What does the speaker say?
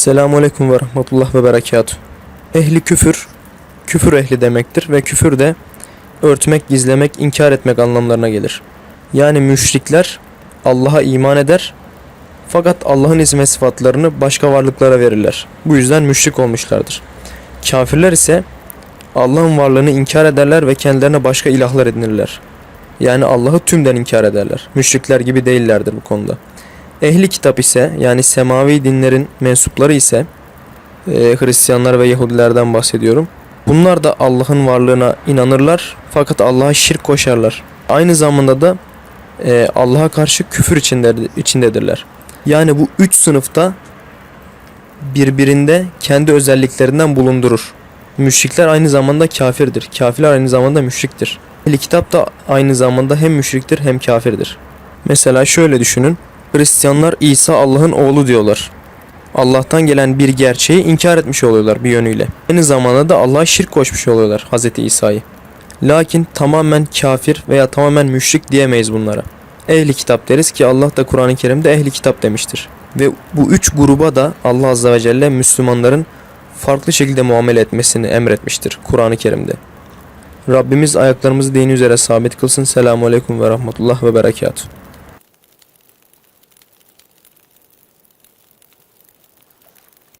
Selamun Aleyküm ve Rahmetullah ve Berekatuhu. Ehli küfür, küfür ehli demektir ve küfür de örtmek, gizlemek, inkar etmek anlamlarına gelir. Yani müşrikler Allah'a iman eder fakat Allah'ın isim ve sıfatlarını başka varlıklara verirler. Bu yüzden müşrik olmuşlardır. Kafirler ise Allah'ın varlığını inkar ederler ve kendilerine başka ilahlar edinirler. Yani Allah'ı tümden inkar ederler. Müşrikler gibi değillerdir bu konuda. Ehli kitap ise yani semavi dinlerin mensupları ise e, Hristiyanlar ve Yahudilerden bahsediyorum. Bunlar da Allah'ın varlığına inanırlar fakat Allah'a şirk koşarlar. Aynı zamanda da e, Allah'a karşı küfür içinde, içindedirler. Yani bu üç sınıfta birbirinde kendi özelliklerinden bulundurur. Müşrikler aynı zamanda kafirdir. Kafirler aynı zamanda müşriktir. Ehli kitap da aynı zamanda hem müşriktir hem kafirdir. Mesela şöyle düşünün. Hristiyanlar İsa Allah'ın oğlu diyorlar. Allah'tan gelen bir gerçeği inkar etmiş oluyorlar bir yönüyle. Aynı zamanda da Allah'a şirk koşmuş oluyorlar Hz. İsa'yı. Lakin tamamen kafir veya tamamen müşrik diyemeyiz bunlara. Ehli kitap deriz ki Allah da Kur'an-ı Kerim'de ehli kitap demiştir. Ve bu üç gruba da Allah Azze ve Celle Müslümanların farklı şekilde muamele etmesini emretmiştir Kur'an-ı Kerim'de. Rabbimiz ayaklarımızı dini üzere sabit kılsın. Selamun Aleyküm ve Rahmetullah ve Berekatuhu.